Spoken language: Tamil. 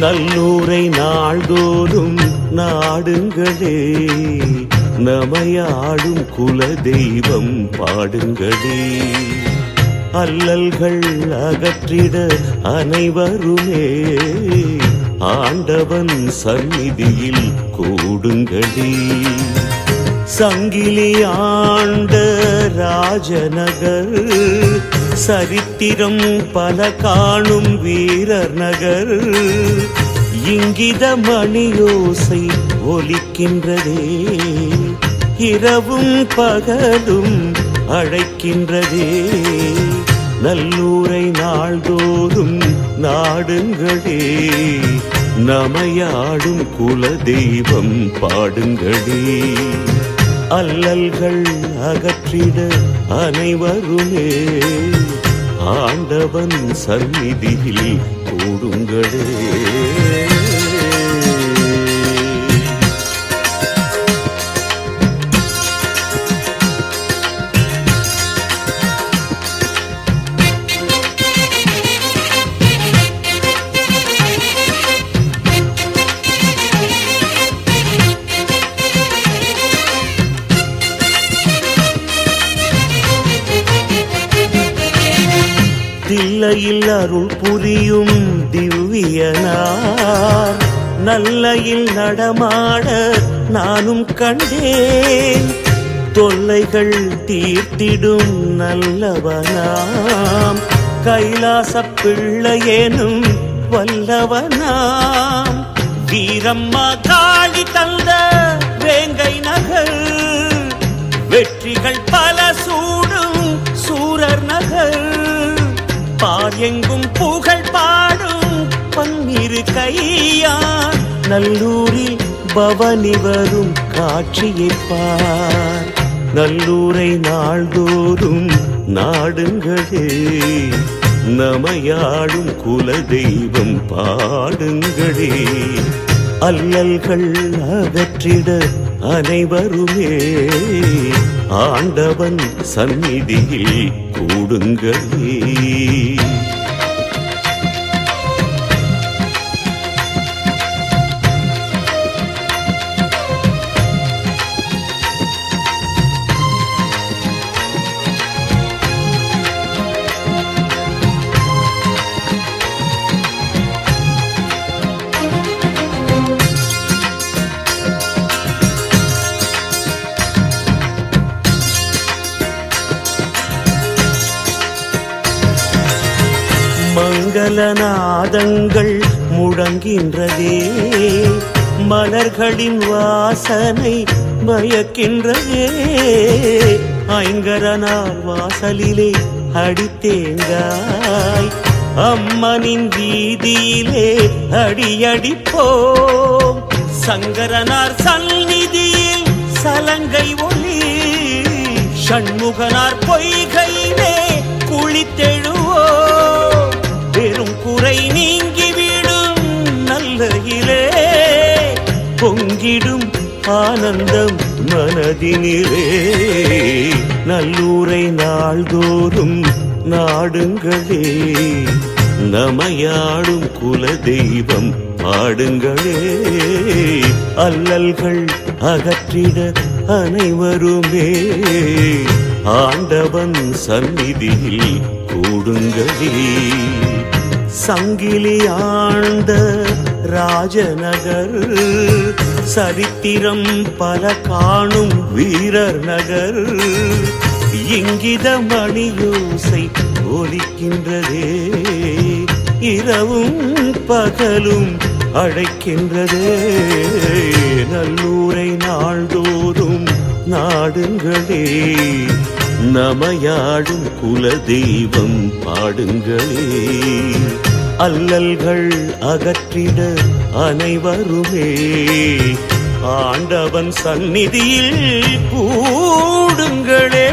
நல்லூரை நாள்தோறும் நாடுங்களே நமையாடும் குல தெய்வம் பாடுங்களே. அல்லல்கள் அகற்றிட அனைவருமே ஆண்டவன் சந்நிதியில் கூடுங்களே. சங்கிலி ஆண்ட ராஜநகர் சரித்திரம் பல காணும் வீரர் நகர். இங்கித மணியோசை ஒலிக்கின்றதே. இரவும் பகலும் அழைக்கின்றதே. நல்லூரை நாள்தோறும் நாடுங்களே. நமையாடும் குல தெய்வம் பாடுங்களே. அல்லல்கள் அகற்றிட அனைவருமே ஆண்டவன் சந்நிதியில் கூடுங்களே. தில்லையில் அருள் புரியும் திவ்யனார். நல்லையில் நடமாட நானும் கண்டேன். தொல்லைகள் தீர்த்திடும் நல்லவனாம். கைலாச பிள்ளையேனும் வல்லவனாம். வீரம்மா காளி தந்த வேங்கை நகர். வெற்றிகள் பல சூடும் சூரர் நகர். பார் எங்கும் புகழ் பாடும் பன்னிரு கையான் நல்லூரில் பவனி வரும் காட்சியைப் பார் நல்லூரை நாள்தோறும் நாடுங்களே நமையாடும் குல தெய்வம் பாடுங்களே. அல்லல்கள் அகற்றிட அனைவருமே ஆண்டவன் சந்நிதியில் கூடுங்களே மங்களநாதங்கள் முழங்கின்றதே மலர்களின் வாசனை மயக்கின்றதே. ஐங்கரனார் வாசலிலே அடித்தேங்காய். அம்மனின் வீதியிலே அடியடிப்போம். சங்கரனார் சந்நிதியில் சலங்கை ஒளி. ஷண்முகனார் பொய்கையிலே மனதினிலே நல்லூரை நாள்தோறும் நாடுங்களே. நமையாடும் குல தெய்வம் பாடுங்களே. அல்லல்கள் அகற்றிட அனைவருமே. ஆண்டவன் சந்நிதியில் கூடுங்களே. சங்கிலி ஆழ்ந்த ராஜநகர் சரித்திரம் பல காணும் வீரர் நகர். இங்கித மணியோசை ஒலிக்கின்றதே இரவும் பகலும் அழைக்கின்றதே. நல்லூரை நாள்தோறும் நாடுங்களே நமையாடும் குல தெய்வம் பாடுங்களே. அல்லல்கள் அகற்றிட அனைவருமே. ஆண்டவன் சந்நிதியில் கூடுங்களே.